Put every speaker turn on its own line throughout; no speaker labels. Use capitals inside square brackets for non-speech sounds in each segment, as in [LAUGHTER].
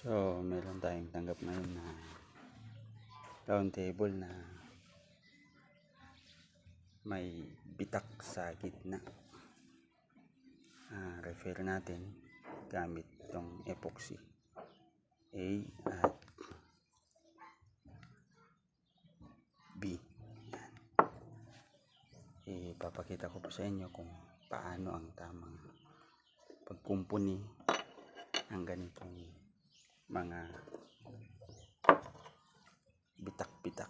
So, meron tayong tanggap ngayon na round table na may bitak sa gitna. Ah, refer natin gamit itong epoxy. A at B. Yan. Ipapakita ko po sa inyo kung paano ang tamang pagkumpuni ng ganitong mga bitak-bitak.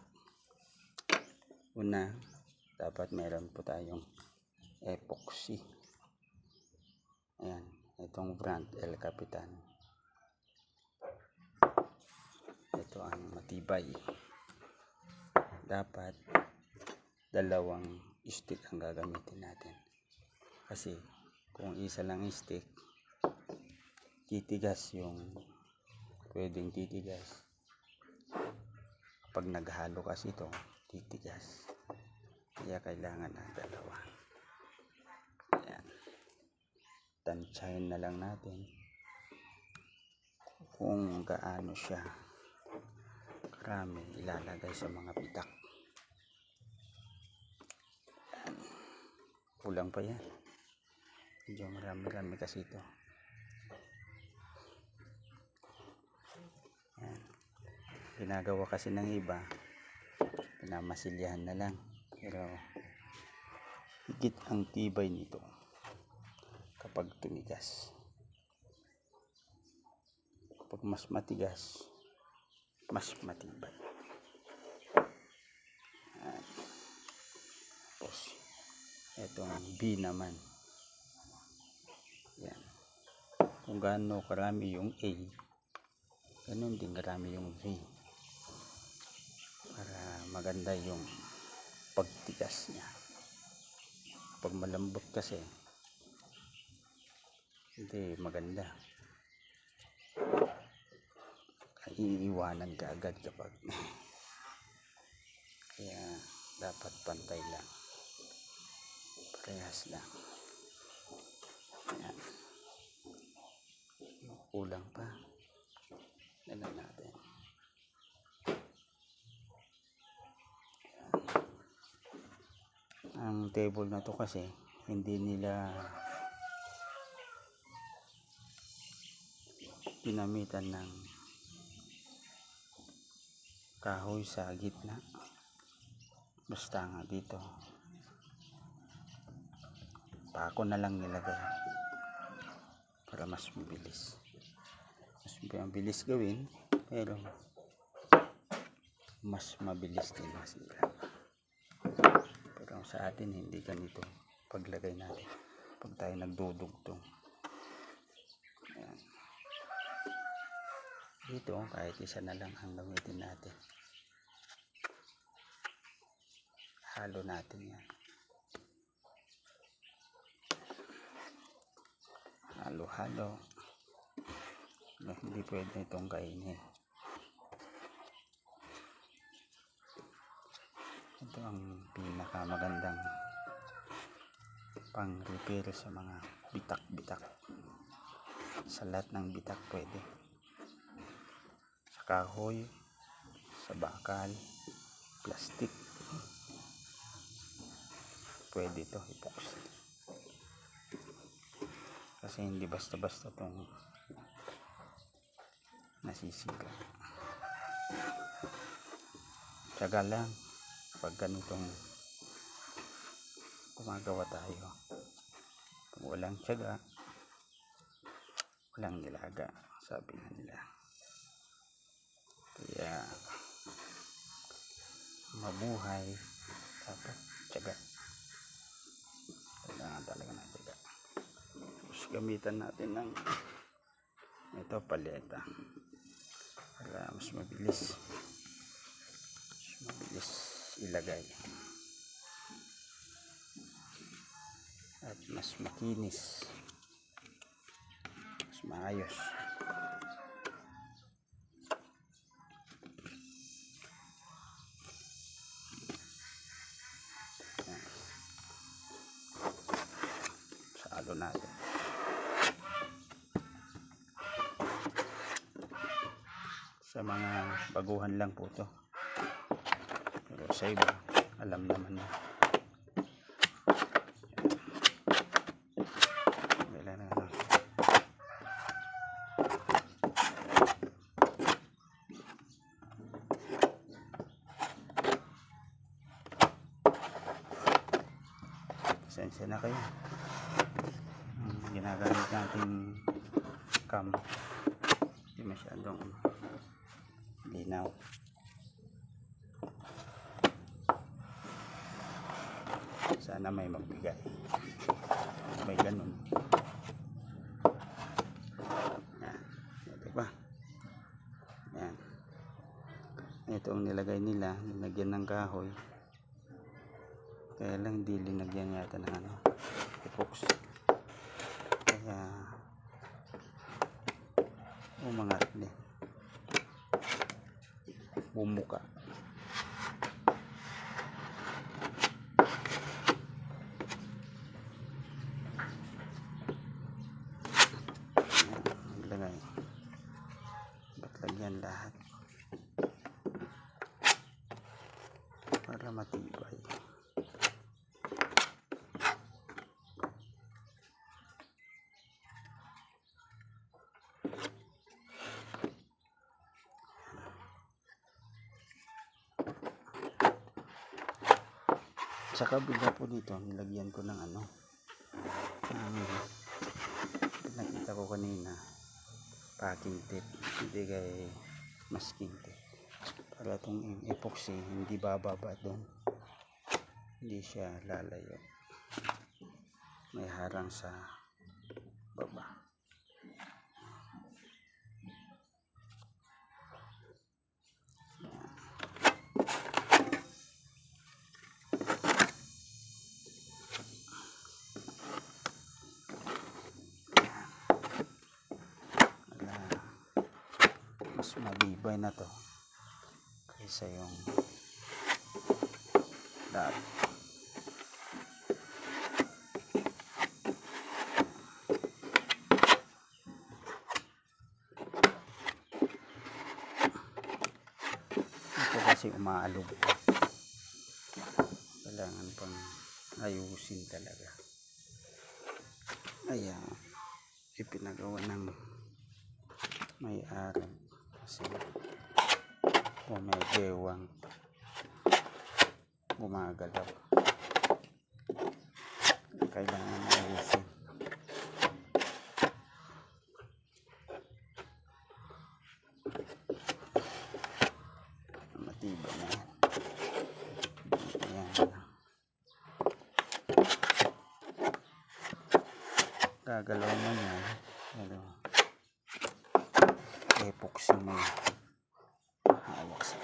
Una, dapat meron po tayong epoxy. Ayan, itong brand El Capitan. Ito ang matibay. Dapat dalawang stick ang gagamitin natin. Kasi kung isa lang stick, titigas yung pwedeng titigas. Pag naghalo kasi ito, titigas. Kaya kailangan na dalawa. Ayan. Tansyahin na lang natin kung gaano siya karami ilalagay sa mga pitak. Ayan. Kulang pa yan. Medyo marami-rami kasi ito. Ayan. Ginagawa kasi ng iba, pinamasilyahan na lang. Pero, higit ang tibay nito kapag tumigas. Kapag mas matigas, mas matibay. Ayan. Tapos, itong B naman. Yan. Kung gaano karami yung A, ganun din karami yung V. Maganda yung pagtigas niya. Pag malambot kasi, hindi maganda. Iiwanan ka agad kapag [LAUGHS] kaya dapat pantay lang. Parehas lang. Ayan. Kulang pa. Dalan natin. Ayan. Ang table na to kasi hindi nila ginamitan ng kahoy sa gitna. Basta nga dito. Pako na lang nilagay para mas mabilis. Mas mabilis gawin pero mas mabilis din masira. Sa atin hindi ganito paglagay natin pag tayo nagdudugtong. Ayan. Dito kahit isa na lang ang gamitin natin. Halo natin yan. halo-halo no, hindi pwede itong kainin ito ang pinakamagandang pang repair sa mga bitak-bitak. Sa lahat ng bitak pwede. Sa kahoy sa bakal plastic. Pwede ito epoxy kasi hindi basta-basta itong nasisira. Tsaga lang pag ganitong gumagawa tayo kung walang tsaga walang nilaga sabi nga nila. Kaya mabuhay dapat tsaga kailangan talaga ng tsaga tapos gamitan natin ng ito paleta. Para mas mabilis ilagay. At mas makinis. Mas maayos. Salo natin. Sa mga baguhan lang po to. Pero sa iba, alam naman na. Pasensya na kayo. Ang ginagamit nating cam. Hindi masyadong linaw. Sana may magbigay. May ganun. Yan. Pa. Yan. Ito ang nilagay nila. Nilagyan ng kahoy. Kaya lang hindi linagyan yata ng ano. Epox. Kaya umangat din. Bumuka. Ayan, Ilagay. Ba't lagyan lahat? Para matibay. Sa kabila po dito, nilagyan ko ng ano. ng nakita ko kanina. Packing tape. Hindi kay masking tape. Para itong epoxy, hindi bababa doon. Hindi siya lalayo. May harang sa baba. Wala. Mas mabibay na to. Kaysa yung dati. Ito kasi umaalog. Kailangan pang ayusin talaga. Kaya ipinagawa ng may-ari kasi kung may gewang gumagalaw. Kailangan ayusin. Matibay na. Yan yan gagalaw mo yan pero mo yan. hawak sa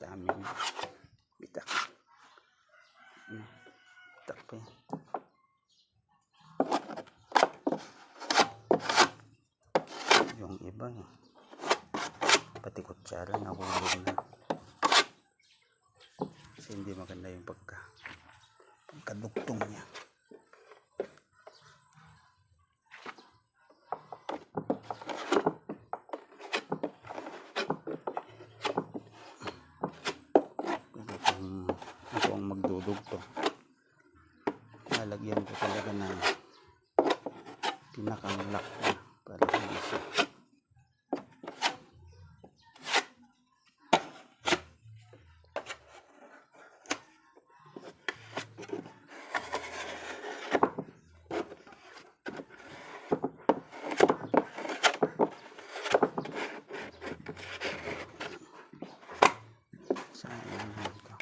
daming bitak bitak pa yan. Yung iba eh. pati kutsara nahulog na. Kasi hindi maganda yung pagka pagkaduktong niya Pero kung ako ang magdudugto lalagyan ko talaga ng pinakang lock na para hindi siya sayang lang ito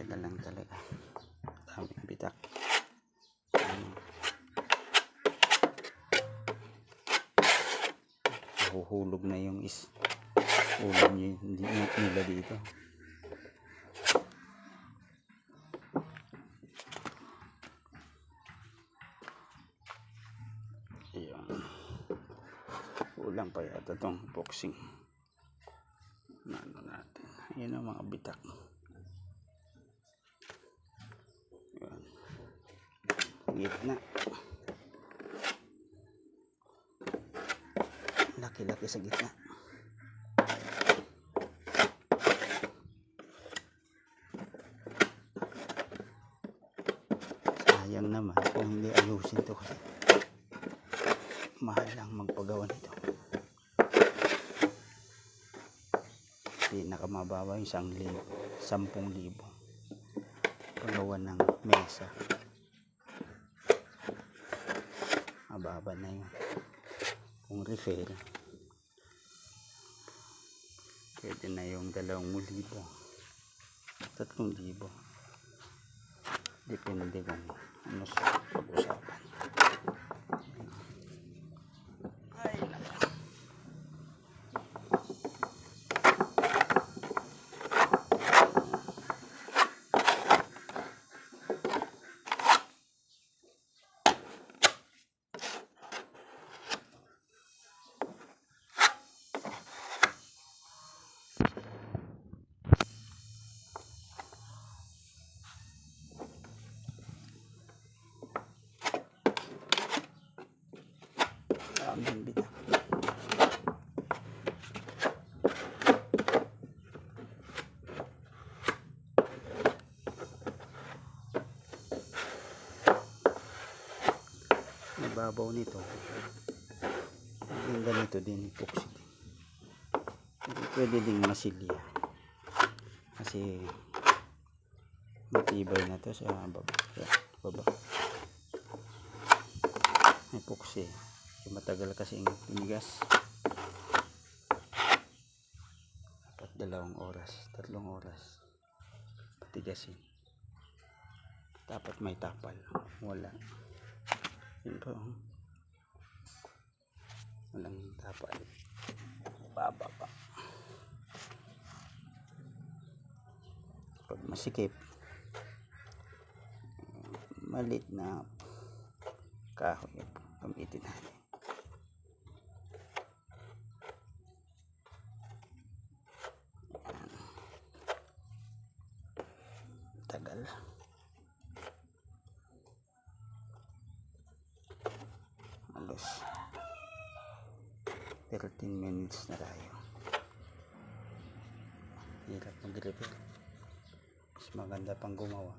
Tsaga lang talaga. Daming bitak. Nahuhulog na yung is hindi nila dito. Ayan. Kulang pa yata tong boxing. Ano natin. Yan ang mga bitak. Gitna. Laki-laki sa gitna. Sayang naman kung hindi ayusin to kasi mahal lang magpagawa nito. Pinakamababa yung isang libo, sampung libo. Pagawa ng mesa. Mababa na yun. Kung refill, pwede na yung dalawang libo. Tatlong libo. Depende kung ano sa pag-usapan. Ay, nako. Daming bitak. Ibabaw nito. Yung ganito din, epoxy din. Pwede ding masilya. Kasi matibay na to sa baba. Sa baba. Epoxy. Yung matagal kasing tinigas. Dapat dalawang oras, tatlong oras. Patigasin. Dapat may tapal. Wala. Yun po. Walang tapal. Baba pa. Pag masikip, malit na kahoy gamitin natin. Tagal. 13 minutes na tayo. Hirap mag-repair. Mas maganda pang gumawa.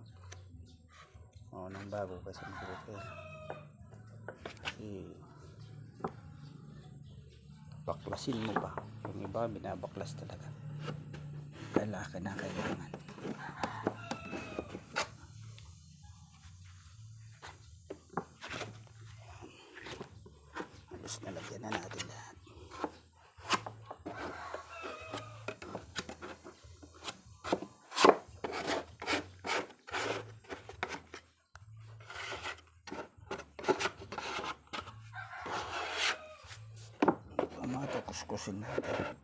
Oo, nang bago kasi mag-repair. Kasi baklasin mo ba? Yung iba binabaklas talaga. Lalaki na kailangan. Halos nalagyan na natin lahat. Pamato, kuskusin natin.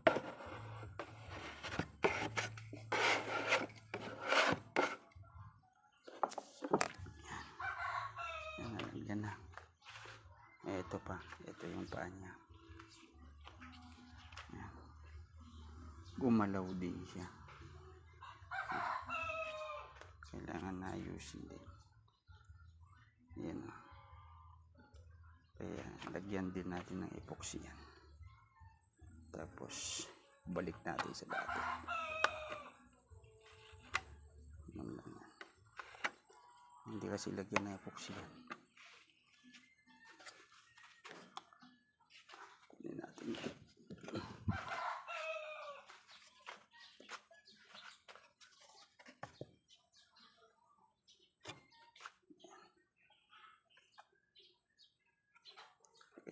Yan, na. Ito pa. Ito yung paa niya. Yan. Gumalaw din siya. Kailangan na ayusin din. Yan. Kaya lagyan din natin ng epoxy yan. Tapos balik natin sa dati. Hindi kasi lagyan ng epoxy yan. Kunin natin yan.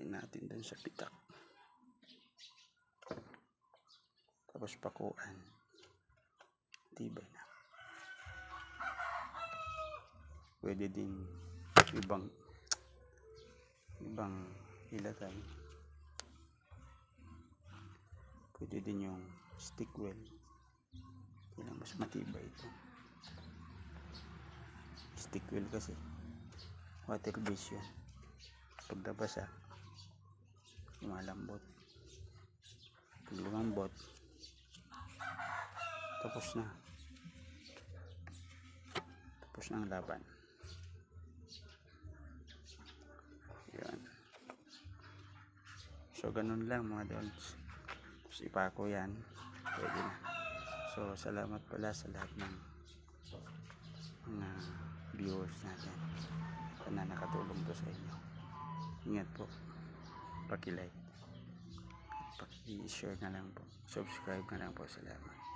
Natin dun sa pitak. Tapos pakuan. Tibay na. Pwede din ibang ibang hilatan. Pwede din yung stick well. Kaya mas matibay ito. Stick well kasi water based yun. Pag nabasa, lumalambot. Pag tapos na. Tapos na ang laban. Yan so ganun lang mga dolls. Tapos ipako yan. Pwede na. So salamat pala sa lahat ng mga viewers natin na nakatulong to sa inyo. Ingat po. Paki-like. Paki-share na lang po. Subscribe na lang po salamat